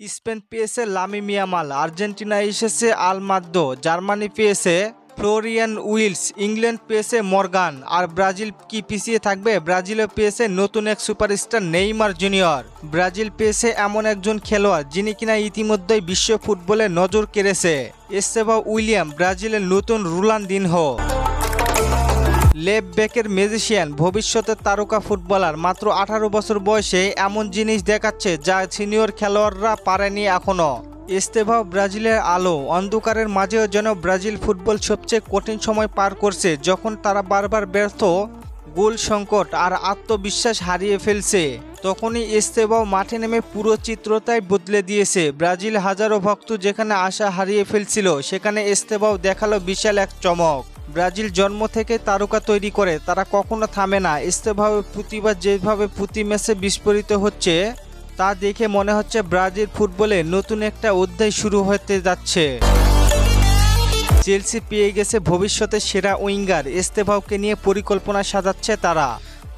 Spain পেয়েছে লামি Yamal, Argentina এসেছে Almada Germany পেয়েছে ফ্লোরিয়ান উইলস, ইংল্যান্ড পেয়েছে মর্গান, আর ব্রাজিল কি পিছিয়ে থাকবে? ব্রাজিলও পেয়েছে নতুন এক সুপারস্টার নেইমার জুনিয়র। ব্রাজিল পেয়েছে এমন একজন খেলোয়াড় যিনি কিনা ইতিমধ্যেই বিশ্ব ফুটবলে নজর কেড়েছে। এসেবা উইলিয়াম, ব্রাজিলের নতুন রুলান দিনহো। লেব বেকের ম্যাজিশিয়ান, ভবিষ্যতের তারকা ফুটবলার। মাত্র আঠারো বছর বয়সে এমন জিনিস দেখাচ্ছে যা সিনিয়র খেলোয়াড়রা পারেনি এখনও ইস্তেভাও ব্রাজিলের আলো, অন্ধকারের মাঝেও যেন ব্রাজিল ফুটবল সবচেয়ে কঠিন সময় পার করছে, যখন তারা বারবার ব্যর্থ, গোল সংকট আর আত্মবিশ্বাস হারিয়ে ফেলছে। তখনই ইস্তেভাও মাঠে নেমে পুরো চিত্রটাই বদলে দিয়েছে। ব্রাজিল হাজারো ভক্ত যেখানে আশা হারিয়ে ফেলছিল, সেখানে ইস্তেভাও দেখাল বিশাল এক চমক। ব্রাজিল জন্ম থেকে তারকা তৈরি করে, তারা কখনো থামে না। ইস্তেভাবে প্রতিবার যেভাবে প্রতি ম্যাচে বিস্ফোরিত হচ্ছে, তা দেখে মনে হচ্ছে ব্রাজিল ফুটবলে নতুন একটা অধ্যায় শুরু হতে যাচ্ছে। চেলসি পেয়ে গেছে ভবিষ্যতের সেরা উইঙ্গার। এস্তেভাওকে নিয়ে পরিকল্পনা সাজাচ্ছে তারা।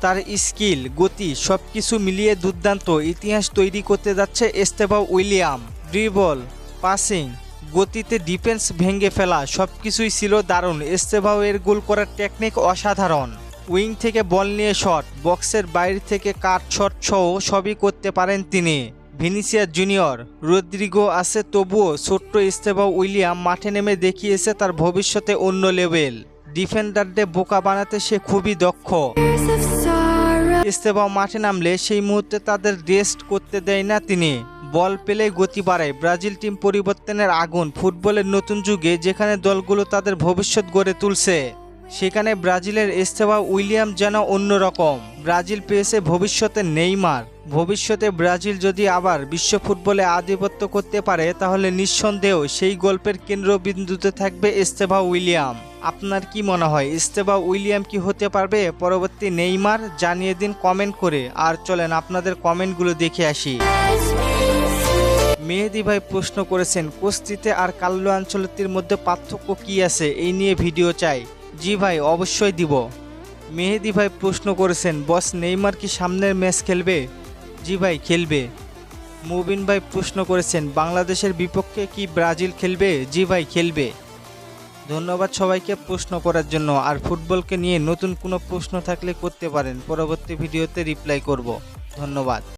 তার স্কিল, গতি সব কিছু মিলিয়ে দুর্দান্ত ইতিহাস তৈরি করতে যাচ্ছে এস্তেভাও উইলিয়াম। ড্রিবল, পাসিং গতিতে ডিফেন্স ভেঙে ফেলা সব কিছুই ছিল দারুণ। এস্তেভাও এর গোল করার টেকনিক অসাধারণ। উইং থেকে বল নিয়ে শট বক্সের বাইরে থেকে কাট শট সহ সবই করতে পারেন তিনি। ভিনিসিয়া জুনিয়র রদ্রিগো আছে তবুও ছোট্ট ইস্তেভা উইলিয়াম মাঠে নেমে দেখিয়েছে তার ভবিষ্যতে অন্য লেভেল। ডিফেন্ডারদের বোকা বানাতে সে খুবই দক্ষ। ইস্তেভা মাঠে নামলে সেই মুহূর্তে তাদের রেস্ট করতে দেয় না তিনি। বল পেলে গতি বাড়ায়। ব্রাজিল টিম পরিবর্তনের আগুন, ফুটবলের নতুন যুগে যেখানে দলগুলো তাদের ভবিষ্যৎ গড়ে তুলছে, সেখানে ব্রাজিলের এস্তেভা উইলিয়াম যেন অন্যরকম। ব্রাজিল পেয়েছে ভবিষ্যতে নেইমার। ভবিষ্যতে ব্রাজিল যদি আবার বিশ্ব ফুটবলে আধিপত্য করতে পারে, তাহলে নিঃসন্দেহ সেই গল্পের কেন্দ্রবিন্দুতে থাকবে এস্তেভা উইলিয়াম। আপনার কি মনে হয় ইস্তেভা উইলিয়াম কি হতে পারবে? পরবর্তী নেইমার, জানিয়ে দিন কমেন্ট করে। আর চলেন আপনাদের কমেন্টগুলো দেখে আসি। মেহেদি ভাই প্রশ্ন করেছেন, কুস্তিতে আর কাল্লু আঞ্চলিকটির মধ্যে পার্থক্য কি আছে? এই নিয়ে ভিডিও চাই। জি ভাই, অবশ্যই দিব। মেহেদি ভাই প্রশ্ন করেছেন, বস, নেইমার কি সামনের ম্যাচ খেলবে? জি ভাই, খেলবে। মুবিন ভাই প্রশ্ন করেছেন, বাংলাদেশের বিপক্ষে কি ব্রাজিল খেলবে? জি ভাই, খেলবে। ধন্যবাদ সবাইকে প্রশ্ন করার জন্য। আর ফুটবলকে নিয়ে নতুন কোনো প্রশ্ন থাকলে করতে পারেন। পরবর্তী ভিডিওতে রিপ্লাই করব। ধন্যবাদ।